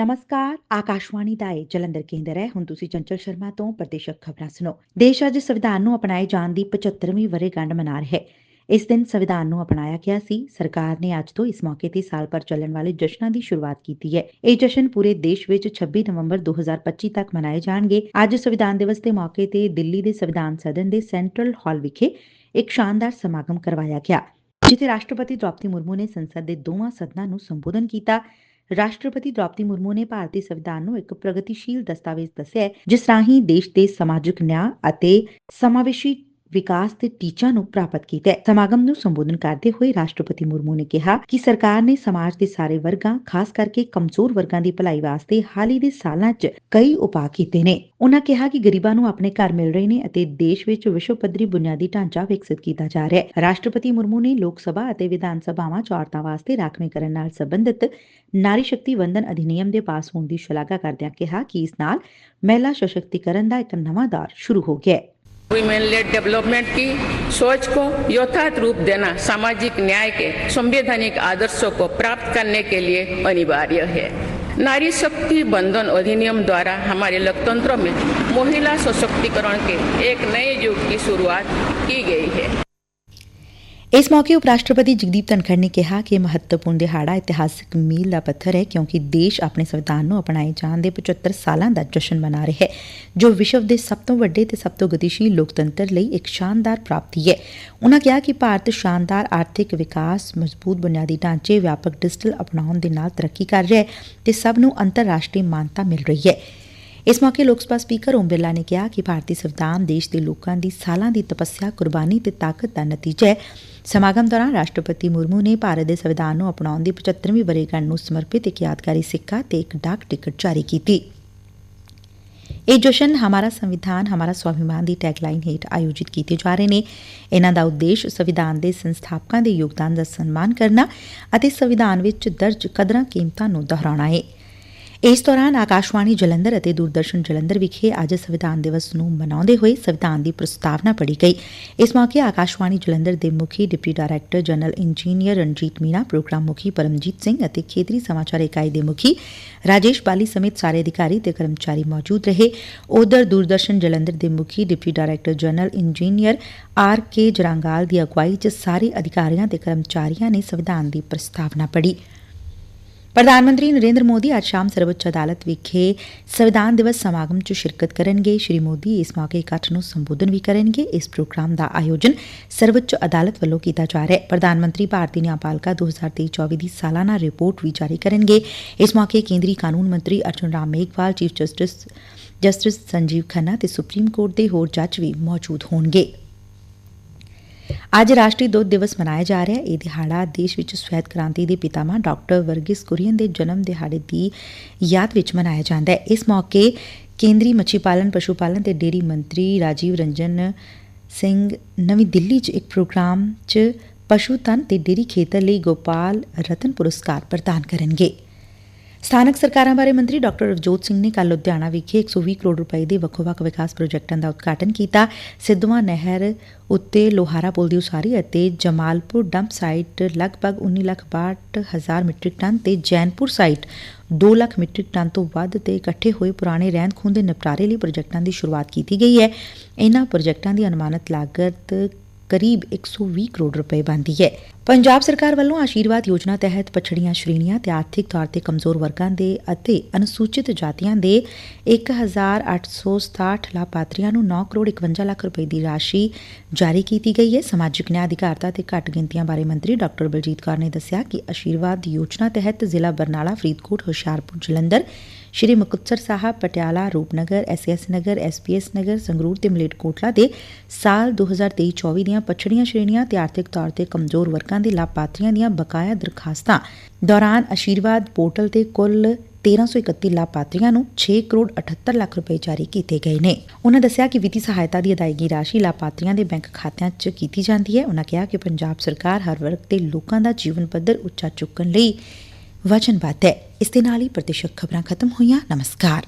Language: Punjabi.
ਨਮਸਕਾਰ ਆਕਾਸ਼ਵਾਣੀ ਦਾ ਇਹ ਜਲੰਧਰ ਕੇਂਦਰ ਹੈ ਹੁਣ ਤੁਸੀਂ ਚੰਚਲ ਸ਼ਰਮਾ ਤੋਂ ਪ੍ਰਦੇਸ਼ਕ ਖਬਰਾਂ ਸੁਣੋ ਦੇਸ਼ ਅੱਜ ਸੰਵਿਧਾਨ ਨੂੰ ਅਪਣਾਏ ਜਾਣ ਦੀ 75ਵੀਂ ਵਰ੍ਹੇਗੰਢ ਮਨਾ ਰਿਹਾ ਹੈ ਇਸ ਦਿਨ ਸੰਵਿਧਾਨ ਨੂੰ ਅਪਣਾਇਆ ਗਿਆ ਸੀ ਸਰਕਾਰ ਨੇ ਅੱਜ ਤੋਂ ਇਸ ਮੌਕੇ ਤੇ ਸਾਲ ਭਰ ਚੱਲਣ ਵਾਲੇ ਜਸ਼ਨਾਂ ਦੀ ਸ਼ੁਰੂਆਤ ਕੀਤੀ ਹੈ ਇਹ ਜਸ਼ਨ ਪੂਰੇ ਦੇਸ਼ ਵਿੱਚ 26 ਨਵੰਬਰ 2025 ਤੱਕ ਮਨਾਏ ਜਾਣਗੇ ਅੱਜ ਸੰਵਿਧਾਨ ਦਿਵਸ ਦੇ ਮੌਕੇ ਤੇ ਦਿੱਲੀ ਦੇ ਸੰਵਿਧਾਨ ਸਦਨ ਦੇ ਸੈਂਟਰਲ ਹਾਲ ਵਿਖੇ ਇੱਕ ਸ਼ਾਨਦਾਰ ਸਮਾਗਮ ਕਰਵਾਇਆ ਗਿਆ ਜਿੱਥੇ ਰਾਸ਼ਟਰਪਤੀ ਦ੍ਰੋਪਦੀ ਮੁਰਮੂ ਨੇ ਸੰਸਦ ਦੇ ਦੋਵਾਂ ਸਦਨਾਂ ਨੂੰ ਸੰਬੋਧਨ ਕੀਤਾ ਰਾਸ਼ਟਰਪਤੀ ਦ੍ਰੌਪਦੀ ਮੁਰਮੂ ਨੇ ਭਾਰਤੀ ਸੰਵਿਧਾਨ ਨੂੰ ਇੱਕ ਪ੍ਰਗਤੀਸ਼ੀਲ ਦਸਤਾਵੇਜ਼ ਦੱਸਿਆ ਜਿਸ ਰਾਹੀਂ ਦੇਸ਼ ਦੇ ਸਮਾਜਿਕ ਨਿਆਂ ਅਤੇ ਸਮਾਵੇਸ਼ੀ ਵਿਕਾਸ ਦੇ ਟੀਚਾ ਨੂੰ ਪ੍ਰਾਪਤ ਕੀਤਾ ਹੈ। ਸਮਾਗਮ ਨੂੰ ਸੰਬੋਧਨ ਕਰਦੇ ਹੋਏ ਰਾਸ਼ਟਰਪਤੀ ਮੁਰਮੂ ਨੇ ਕਿਹਾ ਕਿ ਸਰਕਾਰ ਨੇ ਸਮਾਜ ਦੇ ਸਾਰੇ ਵਰਗਾਂ, ਖਾਸ ਕਰਕੇ ਕਮਜ਼ੋਰ ਵਰਗਾਂ ਦੀ ਭਲਾਈ ਵਾਸਤੇ ਹਾਲ ਹੀ ਦੇ ਸਾਲਾਂ 'ਚ ਕਈ ਉਪਾਅ ਕੀਤੇ ਨੇ। ਉਨ੍ਹਾਂ ਕਿਹਾ ਕਿ ਗਰੀਬਾਂ ਨੂੰ ਆਪਣੇ ਘਰ ਮਿਲ ਰਹੇ ਨੇ ਅਤੇ ਦੇਸ਼ ਵਿੱਚ ਵਿਸ਼ਵ ਪੱਧਰੀ ਬੁਨਿਆਦੀ ਢਾਂਚਾ ਵਿਕਸਿਤ ਕੀਤਾ ਜਾ ਰਿਹਾ ਹੈ। ਰਾਸ਼ਟਰਪਤੀ ਮੁਰਮੂ ਨੇ ਲੋਕ ਸਭਾ ਅਤੇ ਵਿਧਾਨ ਸਭਾਵਾਂ 'ਚ ਔਰਤਾਂ ਵਾਸਤੇ ਰਾਖਵੇਂਕਰਨ ਨਾਲ ਸੰਬੰਧਿਤ ਨਾਰੀ ਸ਼ਕਤੀ ਵੰਦਨ ਅਧਿਨਿਯਮ ਦੇ ਪਾਸ ਹੋਣ ਦੀ ਸ਼ਲਾਘਾ ਕਰਦਿਆਂ ਕਿਹਾ ਕਿ ਇਸ ਨਾਲ ਮਹਿਲਾ ਸਸ਼ਕਤੀਕਰਨ ਦਾ ਇੱਕ ਨਵਾਂ ਦੌਰ ਸ਼ੁਰੂ ਹੋ ਗਿਆ ਹੈ। वीमेन लेड डेवलपमेंट की सोच को यथार्थ रूप देना सामाजिक न्याय के, संवैधानिक आदर्शों को प्राप्त करने के लिए अनिवार्य है। नारी शक्ति बंधन अधिनियम द्वारा हमारे लोकतंत्र में महिला सशक्तिकरण के एक नए युग की शुरुआत की गई है। ਇਸ ਮੌਕੇ ਉਪ ਰਾਸ਼ਟਰਪਤੀ ਜਗਦੀਪ ਧਨਖੜ ਨੇ ਕਿਹਾ ਕਿ ਇਹ ਮਹੱਤਵਪੂਰਨ ਦਿਹਾੜਾ ਇਤਿਹਾਸਕ ਮੀਲ ਦਾ ਪੱਥਰ ਹੈ ਕਿਉਂਕਿ ਦੇਸ਼ ਆਪਣੇ ਸੰਵਿਧਾਨ ਨੂੰ ਅਪਣਾਏ ਜਾਣ ਦੇ 75 ਸਾਲਾਂ ਦਾ ਜਸ਼ਨ ਮਨਾ ਰਿਹਾ ਹੈ, ਜੋ ਵਿਸ਼ਵ ਦੇ ਸਭ ਤੋਂ ਵੱਡੇ ਤੇ ਸਭ ਤੋਂ ਗਤੀਸ਼ੀਲ ਲੋਕਤੰਤਰ ਲਈ ਇੱਕ ਸ਼ਾਨਦਾਰ ਪ੍ਰਾਪਤੀ ਹੈ। ਉਨ੍ਹਾਂ ਕਿਹਾ ਕਿ ਭਾਰਤ ਸ਼ਾਨਦਾਰ ਆਰਥਿਕ ਵਿਕਾਸ, ਮਜ਼ਬੂਤ ਬੁਨਿਆਦੀ ਢਾਂਚੇ, ਵਿਆਪਕ ਡਿਜੀਟਲ ਅਪਣਾਉਣ ਦੇ ਨਾਲ ਤਰੱਕੀ ਕਰ ਰਿਹਾ ਹੈ ਤੇ ਸਭ ਨੂੰ ਅੰਤਰਰਾਸ਼ਟਰੀ ਮਾਨਤਾ ਮਿਲ ਰਹੀ ਹੈ। ਇਸ ਮੌਕੇ ਲੋਕ ਸਭਾ ਸਪੀਕਰ ਓਮ ਬਿਰਲਾ ਨੇ ਕਿਹਾ ਕਿ ਭਾਰਤੀ ਸੰਵਿਧਾਨ ਦੇਸ਼ ਦੇ ਲੋਕਾਂ ਦੀ ਸਾਲਾਂ ਦੀ ਤਪੱਸਿਆ, ਕੁਰਬਾਨੀ ਤੇ ਤਾਕਤ ਦਾ ਨਤੀਜਾ ਹੈ। ਸਮਾਗਮ ਦੌਰਾਨ ਰਾਸ਼ਟਰਪਤੀ ਮੁਰਮੂ ਨੇ ਭਾਰਤ ਦੇ ਸੰਵਿਧਾਨ ਨੂੰ ਅਪਣਾਉਣ ਦੀ 75ਵੀਂ ਵਰੇਗੰਢ ਨੂੰ ਸਮਰਪਿਤ ਇੱਕ ਯਾਦਗਾਰੀ ਸਿੱਕਾ ਤੇ ਇੱਕ ਡਾਕ ਟਿਕਟ ਜਾਰੀ ਕੀਤੀ। ਇਹ ਜਸ਼ਨ ਹਮਾਰਾ ਸੰਵਿਧਾਨ, ਹਮਾਰਾ ਸਵਾਭਿਮਾਨ ਦੀ ਟੈਗਲਾਈਨ ਹੇਠ ਆਯੋਜਿਤ ਕੀਤੇ ਜਾ ਰਹੇ ਨੇ। ਇਹਨਾਂ ਦਾ ਉਦੇਸ਼ ਸੰਵਿਧਾਨ ਦੇ ਸੰਸਥਾਪਕਾਂ ਦੇ ਯੋਗਦਾਨ ਦਾ ਸਨਮਾਨ ਕਰਨਾ ਅਤੇ ਸੰਵਿਧਾਨ ਵਿੱਚ ਦਰਜ ਕਦਰਾਂ ਕੀਮਤਾਂ ਨੂੰ ਦੁਹਰਾਉਣਾ ਹੈ। ਇਸ ਦੌਰਾਨ ਆਕਾਸ਼ਵਾਣੀ ਜਲੰਧਰ ਅਤੇ ਦੂਰਦਰਸ਼ਨ ਜਲੰਧਰ ਵਿਖੇ ਅੱਜ ਸੰਵਿਧਾਨ ਦਿਵਸ ਨੂੰ ਮਨਾਉਂਦੇ ਹੋਏ ਸੰਵਿਧਾਨ ਦੀ ਪ੍ਰਸਤਾਵਨਾ ਪੜ੍ਹੀ ਗਈ। ਇਸ ਮੌਕੇ ਆਕਾਸ਼ਵਾਣੀ ਜਲੰਧਰ ਦੇ ਮੁਖੀ deputy director general engineer Ranjit Meena, program ਮੁਖੀ ਪਰਮਜੀਤ ਸਿੰਘ ਅਤੇ ਖੇਤਰੀ ਸਮਾਚਾਰ ਇਕਾਈ ਦੇ ਮੁਖੀ ਰਾਜੇਸ਼ ਬਾਲੀ ਸਮੇਤ ਸਾਰੇ ਅਧਿਕਾਰੀ ਤੇ ਕਰਮਚਾਰੀ ਮੌਜੂਦ ਰਹੇ। ਉਧਰ ਦੂਰਦਰਸ਼ਨ ਜਲੰਧਰ ਦੇ ਮੁਖੀ deputy director general engineer R K ਜਰਾਂਗਾਲ ਦੀ ਅਗਵਾਈ 'ਚ ਸਾਰੇ ਅਧਿਕਾਰੀਆਂ ਤੇ ਕਰਮਚਾਰੀਆਂ ਨੇ ਸੰਵਿਧਾਨ ਦੀ ਪ੍ਰਸਤਾਵਨਾ ਪੜ੍ਹੀ। ਪ੍ਰਧਾਨ ਮੰਤਰੀ ਨਰੇਂਦਰ ਮੋਦੀ ਅੱਜ ਸ਼ਾਮ ਸਰਵਉੱਚ ਅਦਾਲਤ ਵਿਖੇ ਸੰਵਿਧਾਨ ਦਿਵਸ ਸਮਾਗਮ 'ਚ ਸ਼ਿਰਕਤ ਕਰਨਗੇ। ਸ਼੍ਰੀ ਮੋਦੀ ਇਸ ਮੌਕੇ ਇਕੱਠ ਨੂੰ ਸੰਬੋਧਨ ਵੀ ਕਰਨਗੇ। ਇਸ ਪ੍ਰੋਗਰਾਮ ਦਾ ਆਯੋਜਨ ਸਰਵਉੱਚ ਅਦਾਲਤ ਵੱਲੋਂ ਕੀਤਾ ਜਾ ਰਿਹਾ ਹੈ। ਪ੍ਰਧਾਨ ਮੰਤਰੀ ਭਾਰਤੀ ਨਿਆਂਪਾਲਿਕਾ 2023-24 ਦੀ ਸਾਲਾਨਾ ਰਿਪੋਰਟ ਵੀ ਜਾਰੀ ਕਰਨਗੇ। ਇਸ ਮੌਕੇ ਕੇਂਦਰੀ ਕਾਨੂੰਨ ਮੰਤਰੀ Arjun Ram Meghwal, chief justice justice Sanjiv Khanna ਤੇ ਸੁਪਰੀਮ ਕੋਰਟ ਦੇ ਹੋਰ ਜੱਜ ਵੀ ਮੌਜੂਦ ਹੋਣਗੇ। ਅੱਜ ਰਾਸ਼ਟਰੀ ਦੁੱਧ ਦਿਵਸ ਮਨਾਇਆ ਜਾ ਰਿਹਾ ਹੈ। ਇਹ ਦਿਹਾੜਾ ਦੇਸ਼ ਵਿੱਚ ਸਵੈਤ ਕ੍ਰਾਂਤੀ ਦੇ ਪਿਤਾਮਾ ਡਾਕਟਰ ਵਰਗਿਸ ਕੁਰੀਅਨ ਦੇ ਜਨਮ ਦਿਹਾੜੇ ਦੀ ਯਾਦ ਵਿੱਚ ਮਨਾਇਆ ਜਾਂਦਾ ਹੈ। ਇਸ ਮੌਕੇ ਕੇਂਦਰੀ ਮੱਛੀ ਪਾਲਣ ਪਸ਼ੂ ਪਾਲਣ ਤੇ ਡੇਅਰੀ ਮੰਤਰੀ ਰਾਜੀਵ ਰੰਜਨ ਸਿੰਘ ਨਵੀਂ ਦਿੱਲੀ 'ਚ ਇੱਕ ਪ੍ਰੋਗਰਾਮ 'ਚ ਪਸ਼ੂ ਧਨ ਤੇ ਡੇਅਰੀ ਖੇਤਰ ਲਈ ਗੋਪਾਲ ਰਤਨ ਪੁਰਸਕਾਰ ਪ੍ਰਦਾਨ ਕਰਨਗੇ। ਸਥਾਨਕ ਸਰਕਾਰਾਂ ਬਾਰੇ ਮੰਤਰੀ ਡਾਕਟਰ ਰਵਜੋਤ ਸਿੰਘ ਨੇ ਕੱਲ ਲੁਧਿਆਣਾ ਵਿਖੇ 120 ਕਰੋੜ ਰੁਪਏ ਦੇ ਵੱਖੋ-ਵੱਖ ਵਿਕਾਸ ਪ੍ਰੋਜੈਕਟਾਂ ਦਾ ਉਦਘਾਟਨ ਕੀਤਾ। ਸਿੱਧਵਾਂ ਨਹਿਰ ਉੱਤੇ ਲੋਹਾਰਾ ਪੁਲ ਦੀ ਉਸਾਰੀ ਅਤੇ ਜਮਾਲਪੁਰ ਡੰਪ ਸਾਈਟ ਲਗਭਗ 19 ਲੱਖ 62 ਹਜ਼ਾਰ ਮੀਟ੍ਰਿਕ ਟਨ ਤੇ Jainpur site 2 lakh metric ton ਤੋਂ ਵੱਧ ਤੇ ਇਕੱਠੇ ਹੋਏ ਪੁਰਾਣੇ ਰਹਿੰਦ ਖੂੰਹਦ ਦੇ ਨਿਪਟਾਰੇ ਲਈ ਪ੍ਰੋਜੈਕਟਾਂ ਦੀ ਸ਼ੁਰੂਆਤ ਕੀਤੀ ਗਈ ਹੈ। ਇਨ੍ਹਾਂ ਪ੍ਰੋਜੈਕਟਾਂ ਦੀ ਅਨੁਮਾਨਿਤ ਲਾਗਤ ਕਰੀਬ 120 ਕਰੋੜ ਰੁਪਏ ਬਣਦੀ ਹੈ। ਪੰਜਾਬ ਸਰਕਾਰ ਵੱਲੋਂ ਆਸ਼ੀਰਵਾਦ ਯੋਜਨਾ ਤਹਿਤ ਪਛੜੀਆਂ ਸ਼੍ਰੇਣੀਆਂ ਤੇ ਆਰਥਿਕ ਤੌਰ ਤੇ ਕਮਜ਼ੋਰ ਵਰਗਾਂ ਦੇ ਅਤੇ ਅਨੁਸੂਚਿਤ ਜਾਤੀਆਂ ਦੇ 1867 ਲਾਭਪਾਤਰੀਆਂ ਨੂੰ 9 ਕਰੋੜ 51 ਲੱਖ ਰੁਪਏ ਦੀ ਰਾਸ਼ੀ ਜਾਰੀ ਕੀਤੀ ਗਈ ਹੈ। ਸਮਾਜਿਕ ਨਿਆਂ ਅਧਿਕਾਰਤਾ ਤੇ ਘੱਟ ਗਿਣਤੀਆਂ ਬਾਰੇ ਮੰਤਰੀ ਡਾਕਟਰ ਬਲਜੀਤ ਕੌਰ ਨੇ ਦੱਸਿਆ ਕਿ ਆਸ਼ੀਰਵਾਦ ਯੋਜਨਾ ਤਹਿਤ ਜ਼ਿਲ੍ਹਾ ਬਰਨਾਲਾ, ਫਰੀਦਕੋਟ, ਹੁਸ਼ਿਆਰਪੁਰ, ਜਲੰਧਰ, ਸ਼੍ਰੀ ਮੁਕਤਸਰ ਸਾਹਿਬ, ਪਟਿਆਲਾ, ਰੂਪਨਗਰ, ਐਸਐਸ ਨਗਰ, ਐਸਪੀਐਸ ਨਗਰ, ਸੰਗਰੂਰ ਤੇ ਮਲੇਟਕੋਟਲਾ ਦੇ ਸਾਲ 2023-24 ਦੀਆਂ ਪਛੜੀਆਂ ਸ਼੍ਰੇਣੀਆਂ ਤੇ ਆਰਥਿਕ ਤੌਰ ਤੇ ਕਮਜ਼ੋਰ ਵਰਗਾਂ ਦੇ ਲਾਭਪਾਤਰੀਆਂ ਦੀਆਂ ਬਕਾਇਆ ਦਰਖਾਸਤਾਂ ਦੌਰਾਨ ਆਸ਼ੀਰਵਾਦ ਪੋਰਟਲ ਤੇ ਕੁੱਲ 1331 ਲਾਭਪਾਤਰੀਆਂ ਨੂੰ 6 ਕਰੋੜ 78 ਲੱਖ ਰੁਪਏ ਜਾਰੀ ਕੀਤੇ ਗਏ ਨੇ। ਉਹਨਾਂ ਦੱਸਿਆ ਕਿ ਵਿੱਤੀ ਸਹਾਇਤਾ ਦੀ ਅਦਾਇਗੀ ਰਾਸ਼ੀ ਲਾਭਪਾਤਰੀਆਂ ਦੇ ਬੈਂਕ ਖਾਤਿਆਂ 'ਚ ਕੀਤੀ ਜਾਂਦੀ ਹੈ। ਉਹਨਾਂ ਕਿਹਾ ਕਿ ਪੰਜਾਬ ਸਰਕਾਰ ਹਰ ਵਰਗ ਦੇ ਲੋਕਾਂ ਦਾ ਜੀਵਨ ਪੱਧਰ ਉੱਚਾ ਚੁੱਕਣ ਲਈ ਵਚਨਬੱਧ ਹੈ। ਇਸ ਦੇ ਨਾਲ ਹੀ ਪ੍ਰਤੀਸ਼ਤ ਖਬਰਾਂ ਖਤਮ ਹੋਈਆਂ। ਨਮਸਕਾਰ।